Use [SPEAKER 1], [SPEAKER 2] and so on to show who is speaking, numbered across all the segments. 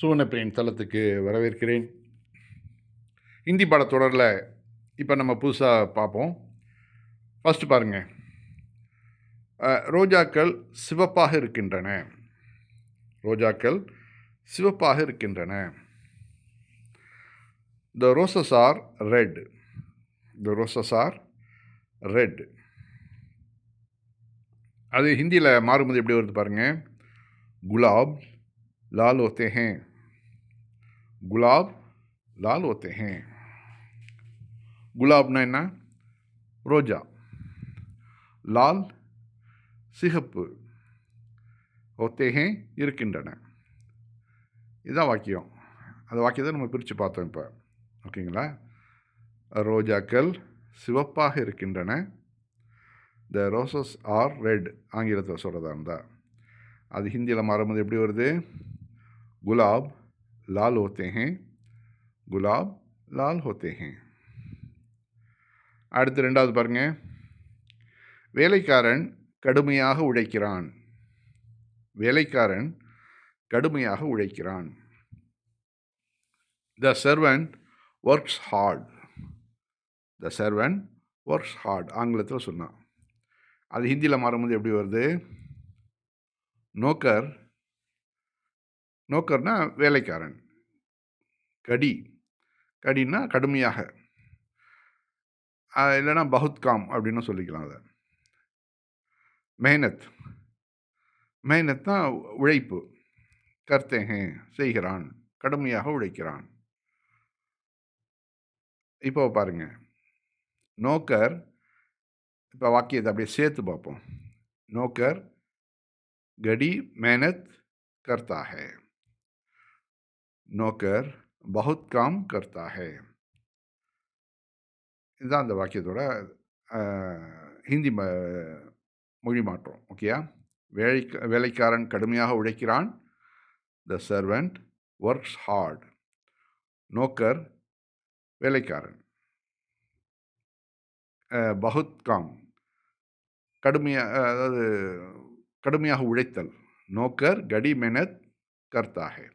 [SPEAKER 1] சுவனப்பிரியின் தளத்துக்கு வரவேற்கிறேன். இந்தி பாடத்தொடரில் இப்போ நம்ம புதுசாக பார்ப்போம் ஃபஸ்ட்டு பாருங்கள் ரோஜாக்கள் சிவப்பாக இருக்கின்றன. ரோஜாக்கள் சிவப்பாக இருக்கின்றன. The roses are red the roses are red அது ஹிந்தியில் மாறும்போது எப்படி வருது பாருங்கள் குலாப் லால் ஹோத்தே गुलाब लाल होते हैं குலாப்னா என்ன ரோஜா லால் சிகப்பு ஒத்தேகே இருக்கின்றன இதுதான் வாக்கியம் அந்த வாக்கியத்தை நம்ம பிரித்து பார்த்தோம் இப்போ ஓகேங்களா ரோஜாக்கள் சிவப்பாக இருக்கின்றன த ரோசஸ் ஆர் ரெட் ஆங்கிலத்தில் சொல்கிறதா இருந்தால் அது ஹிந்தியில் மாறும்போது எப்படி வருது குலாப் லால் होते हैं குலாப் லால் होते हैं அடுத்து ரெண்டாவது பாருங்க வேலைக்காரன் கடுமையாக உழைக்கிறான் வேலைக்காரன் கடுமையாக உழைக்கிறான் the servant works hard the servant works hard ஆங்கிலத்தில் சொன்னான் அது ஹிந்தியில் மாறும்போது எப்படி வருது நோக்கர் நோக்கர்னா வேலைக்காரன். கடி. கடின்னா கடுமையாக. இல்லைன்னா பகுத்காம் அப்படின்னு சொல்லிக்கலாம் அதை. மேனத் மேனத் தான் உழைப்பு. கர்த்தேகே செய்கிறான். கடுமையாக உழைக்கிறான். இப்போ பாருங்க. நோக்கர் இப்போ வாக்கியத்தை அப்படியே சேர்த்து பார்ப்போம். நோக்கர் கடி மேனத் கர்த்தாகே நோக்கர் பகுத் காம் கர்த்தா ஹே. இதுதான் அந்த வாக்கியத்தோட ஹிந்தி ம மொழி மாற்றம் ஓகேயா? வேலை வேலைக்காரன் கடுமையாக உழைக்கிறான். த சர்வெண்ட் ஒர்க்ஸ் ஹார்ட் நோக்கர் வேலைக்காரன். பகுத் காம். கடுமையாக அதாவது கடுமையாக உழைத்தல். நோக்கர் கடி மெனத் கர்த்தாகே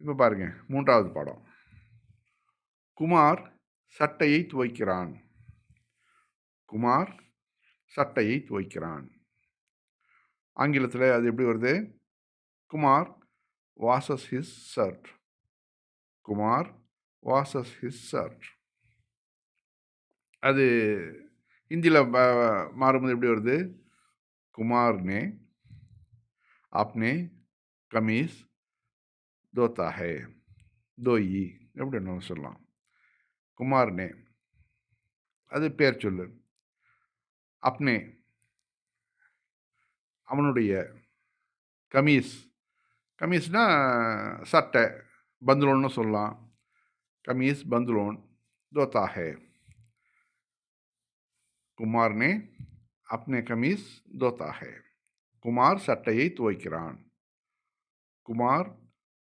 [SPEAKER 1] இப்போ பாருங்க மூன்றாவது படம். குமார் சட்டையை துவைக்கிறான். குமார் சட்டையை துவைக்கிறான். ஆங்கிலத்தில் அது எப்படி வருது? Kumar washes his shirt Kumar washes his shirt அது ஹிந்தியில் மாறும்போது எப்படி வருது? குமார்னே ஆப்னே கமீஸ் धोता है தோயி எப்படி நம்ம சொல்லலாம் குமார்னே அது பேர் சொல்லு அப்னே அவனுடைய கமீஸ் கமீஸ்னா சட்டை பந்துலோன்னு சொல்லலாம் கமீஸ் பந்துலோன் தோத்தா है குமார் ने अपने कमीज धोता है குமார் சட்டையை துவைக்கிறான் Kumar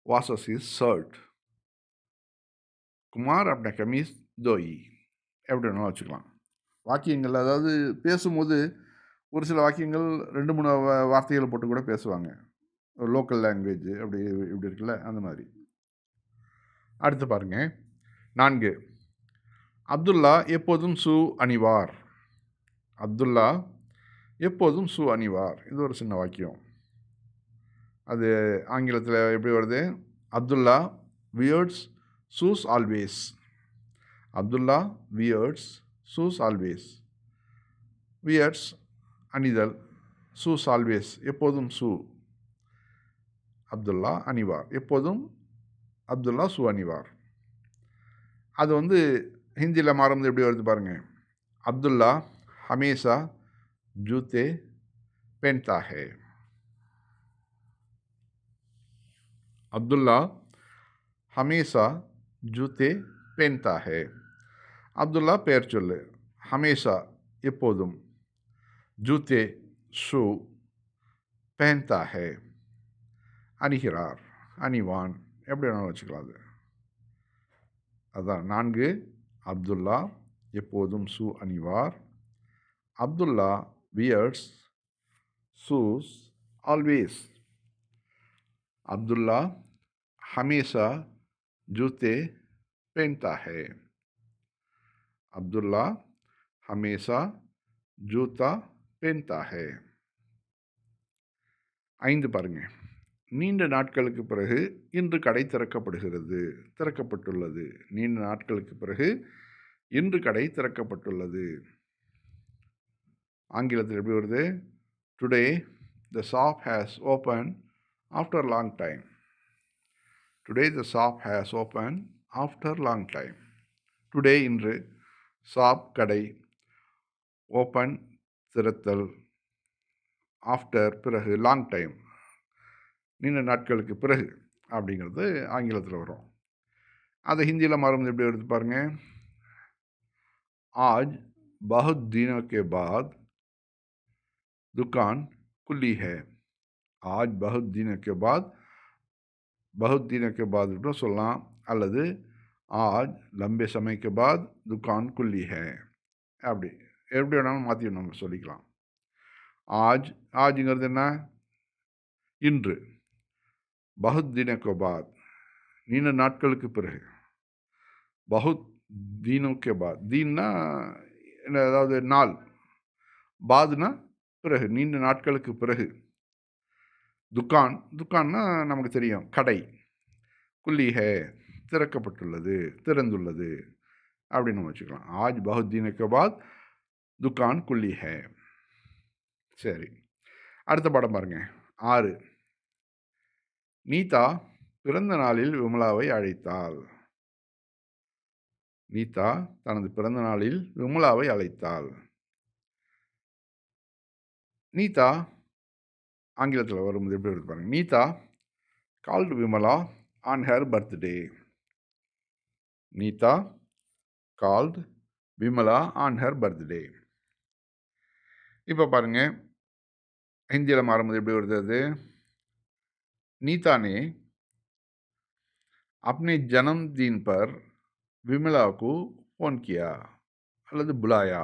[SPEAKER 1] washes his shirt Kumar அப்ன கமிஸ் தோயி எப்படி வேணாலும் வச்சுக்கலாம். வாக்கியங்கள் அதாவது பேசும்போது ஒரு சில வாக்கியங்கள் ரெண்டு மூணு வார்த்தைகள் போட்டு கூட பேசுவாங்க. லோக்கல் லாங்குவேஜ் அப்படி இப்படி இருக்குல்ல அந்த மாதிரி. அடுத்து பாருங்கள் நான்கு. அப்துல்லா எப்போதும் சூ அணிவார். அப்துல்லா எப்போதும் சூ அணிவார். இது ஒரு சின்ன வாக்கியம். அது ஆங்கிலத்தில் எப்படி வருது? Abdullah wears shoes always. Abdullah wears shoes always. Wears அணிதல் சூஸ் ஆல்வேஸ் எப்போதும் சூ. அப்துல்லா அணிவார் எப்போதும் அப்துல்லா சூ அணிவார். அது வந்து ஹிந்தியில் மாறும்போது எப்படி வருது பாருங்கள் அப்துல்லா ஹமேஷா ஜூத்தே பென்தாகே अब्दुल्ला हमेशा जूते पहनता है அப்துல்லா பெயர் சொல்லு ஹமேஷா எப்போதும் ஜூத்தே ஷூ பெஹன்தா ஹே அணிகிறார் அணிவான் எப்படி வேணாலும் வச்சுக்கலாம் அது அதான் நான்கு அப்துல்லா எப்போதும் shoe அணிவார் Abdullah wears shoes always Abdullah हमेशा जूते पहनता है अब्दुल्ला हमेशा जूता पहनता है ஐந்து பாருங்க நீண்ட நாட்களுக்கு பிறகு இன்று கடை திறக்கப்படுகிறது திறக்கப்பட்டுள்ளது நீண்ட நாட்களுக்கு பிறகு இன்று கடை திறக்கப்பட்டுள்ளது ஆங்கிலத்தில் எப்படி வருது today the shop has open after long time Today the shop has opened after long time. Today இன்று ஷாப் கடை ஓப்பன் திறத்தல் ஆஃப்டர் பிறகு லாங் டைம் நீண்ட நாட்களுக்கு பிறகு அப்படிங்கிறது ஆங்கிலத்தில் வரும் அதை ஹிந்தியில் மருந்து எப்படி எடுத்து பாருங்கள் ஆஜ் பகுத் தினோ கே பாத் துக்கான் குல்லி ஹே ஆஜ் பகுத் தினோ கே பாத் बहुत दिनों के बाद கூட சொல்லலாம் அல்லது ஆஜ் லம்பே சமய கே பாத் துக்கான் குல்லி ஹே அப்படி எப்படி வேணாலும் மாற்றி நம்ம சொல்லிக்கலாம் ஆஜ் ஆஜுங்கிறது என்ன இன்று பகுத் தினக்கு பாத் நீண்ட நாட்களுக்கு பிறகு பகுத் தீனுக்கு பாத் தீன்னா என்ன அதாவது நாள் பாதுனா பிறகு நீண்ட நாட்களுக்கு பிறகு துக்கான் துக்கான்னா நமக்கு தெரியும். கடை. குல்லிஹே திறக்கப்பட்டுள்ளது திறந்துள்ளது அப்படின்னு நம்ம வச்சுக்கலாம். ஆஜ் பகுத்தீனுக்கு பாத் துக்கான் குல்லிஹே. சரி. அடுத்த படம் பாருங்க. ஆறு. நீதா பிறந்த நாளில் விமலாவை அழைத்தாள். நீதா தனது பிறந்த நாளில் விமலாவை அழைத்தாள். நீதா ஆங்கிலத்தில் வரும்போது எப்படி இருக்கு பாருங்க Neeta called Vimala on her birthday Neeta called Vimala on her birthday இப்போ பாருங்கள் ஹிந்தியில் மாறும்போது எப்படி வருது அது नीता ने अपने जन्मदिन पर विमला को फ़ोन किया அல்லது புலாயா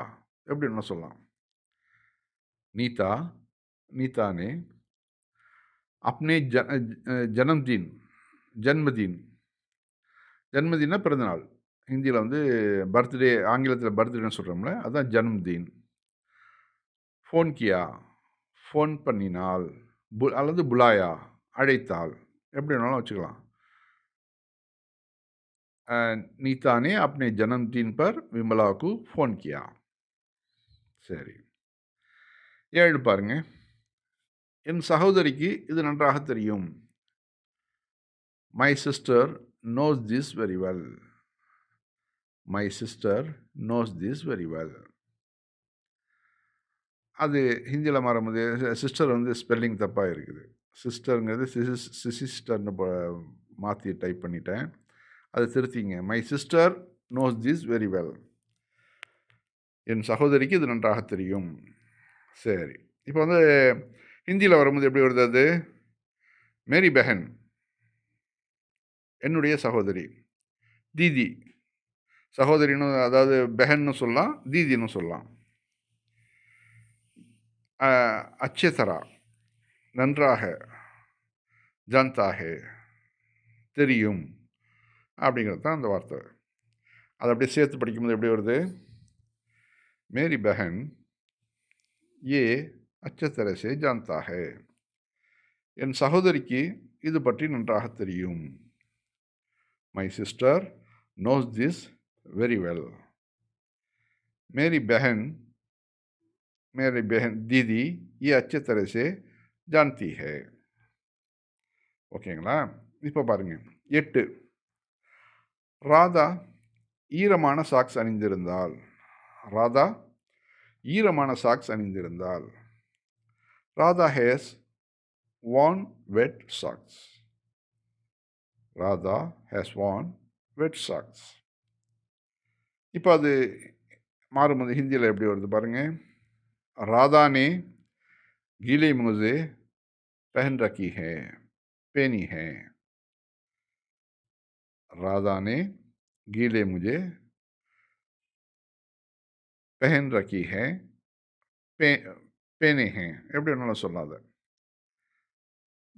[SPEAKER 1] எப்படி என்ன சொல்லலாம் நீதா நீதா ने अपने ஜனம்தீன் ஜன்மதின் ஜன்மதினா பிறந்தநாள் ஹிந்தியில் வந்து பர்த்டே ஆங்கிலத்தில் பர்த்டேன்னு சொல்கிறோம்ல அதுதான் ஜன்மதீன் ஃபோன் கியா ஃபோன் பண்ணினால் பு அல்லது புலாயா அழைத்தாள் எப்படி வேணாலும் வச்சுக்கலாம் नीता ने अपने जन्मदिन पर विमला को ஃபோன் கியா சரி ஏழு பாருங்க என் சகோதரிக்கு இது நன்றாக தெரியும். My sister knows this very well my sister knows this very well அது ஹிந்தியில் மாறும்போது சிஸ்டர் வந்து ஸ்பெல்லிங் தப்பாக இருக்குது. சிஸ்டருங்கிறது சிசிஸ் சிசிஸ்டர்னு மாற்றி டைப் பண்ணிட்டேன். அதை திருத்திங்க. My sister knows this very well என் சகோதரிக்கு இது நன்றாக தெரியும். சரி. இப்போ வந்து ஹிந்தியில் வரும்போது எப்படி வருது அது? மேரி பெஹன். என்னுடைய சகோதரி. தீதி. சகோதரின்னு அதாவது பெஹன்னு சொல்லலாம் தீதின்னு சொல்லலாம். அச்சேதரா நன்றாக. ஜான்தாக. தெரியும். அப்படிங்கிறது தான் அந்த வார்த்தை. அதை அப்படியே சேர்த்து படிக்கும்போது எப்படி வருது? மேரி பெஹன் ஏ அச்சத்தரசே ஜான்தாக என் சகோதரிக்கு இது பற்றி நன்றாக தெரியும் my sister knows this very well மேரி பெஹன் मेरी बहन दीदी ये अच्छे तरह से जानती है ஓகேங்களா இப்போ பாருங்க எட்டு ராதா ஈரமான சாக்ஸ் அணிந்திருந்தால் ராதா ஈரமான சாக்ஸ் அணிந்திருந்தால் Radha has worn wet socks Radha has worn wet socks இப்போ அது மாறும்போது ஹிந்தியில் எப்படி வருது பாருங்கள் राधा ने गीले मोजे पहन रखी है पहनी है राधा ने गीले मुझे पहन रखी है पे பேனேஹே எப்படி வேணாலும் சொல்லாத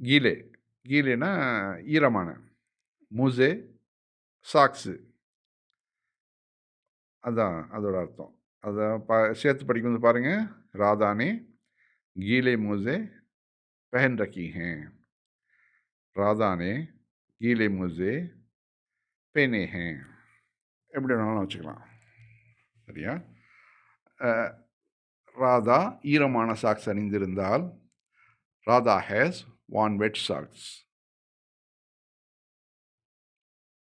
[SPEAKER 1] கீலே. கீலேனா ஈரமான. மூசே சாக்ஸு. அதுதான் அதோட அர்த்தம். அதை பா சேர்த்து படிக்கும்போது பாருங்கள் ராதானே கீலே மூசே பஹன் ரக்கீஹே ராதானே கீலே மூசே பேனேஹே எப்படி வேணாலும் வச்சுக்கலாம். சரியா? ராதா ஈரமான சாக்ஸ் அணிந்திருந்தால் Radha has worn wet socks